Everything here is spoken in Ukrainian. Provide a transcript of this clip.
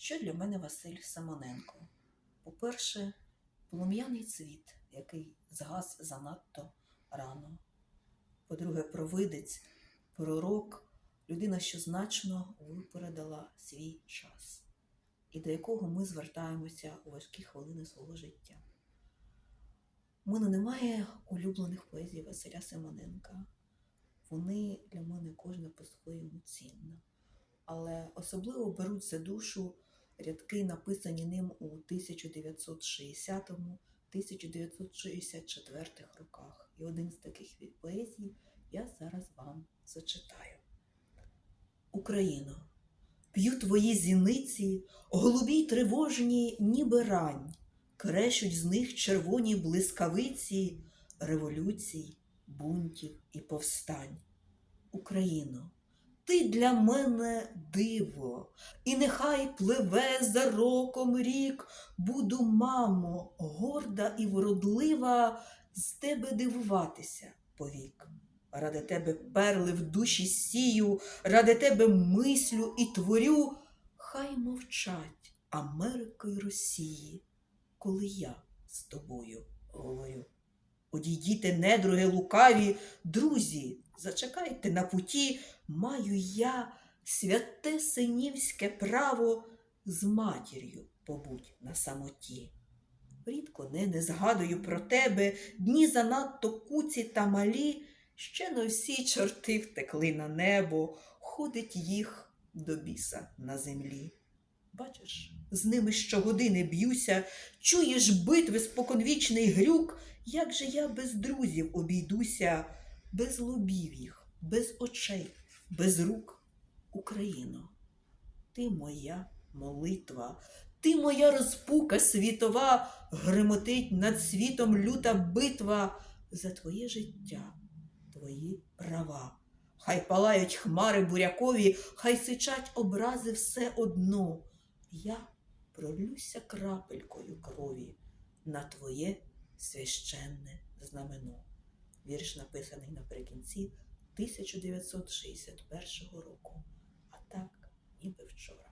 Що для мене Василь Симоненко? По-перше, полум'яний цвіт, який згас занадто рано. По-друге, провидець, пророк, людина, що значно випередила свій час, і до якого ми звертаємося у важкі хвилини свого життя. У мене немає улюблених поезій Василя Симоненка. Вони для мене кожна по-своєму цінна. Але особливо беруть за душу рядки, написані ним у 1960-1964 роках. І один з таких поезій я зараз вам зачитаю. Україно, п'ю твої зіниці, голубі й тривожні, ніби рань, крещуть з них червоні блискавиці революцій, бунтів і повстань. Україно, ти для мене диво, і нехай пливе за роком рік, буду, мамо, горда і вродлива, з тебе дивуватися повік. Ради тебе перли в душі сію, ради тебе мислю і творю, хай мовчать Америка й Росії, коли я з тобою говорю. Одійдіте, недруги лукаві, друзі, зачекайте на путі, маю я святе синівське право з матір'ю побудь на самоті. Рідко не, не згадую про тебе, дні занадто куці та малі, ще не всі чорти втекли на небо, ходить їх до біса на землі. Бачиш, з ними щогодини б'юся, чуєш битви споконвічний грюк, як же я без друзів обійдуся, без лобів їх, без очей, без рук. Україно, ти моя молитва, ти моя розпука світова, гремотить над світом люта битва за твоє життя, твої права. Хай палають хмари бурякові, хай сичать образи все одно. Я пролюся крапелькою крові на твоє священне знамено. Вірш написаний наприкінці 1961 року, а так ніби вчора.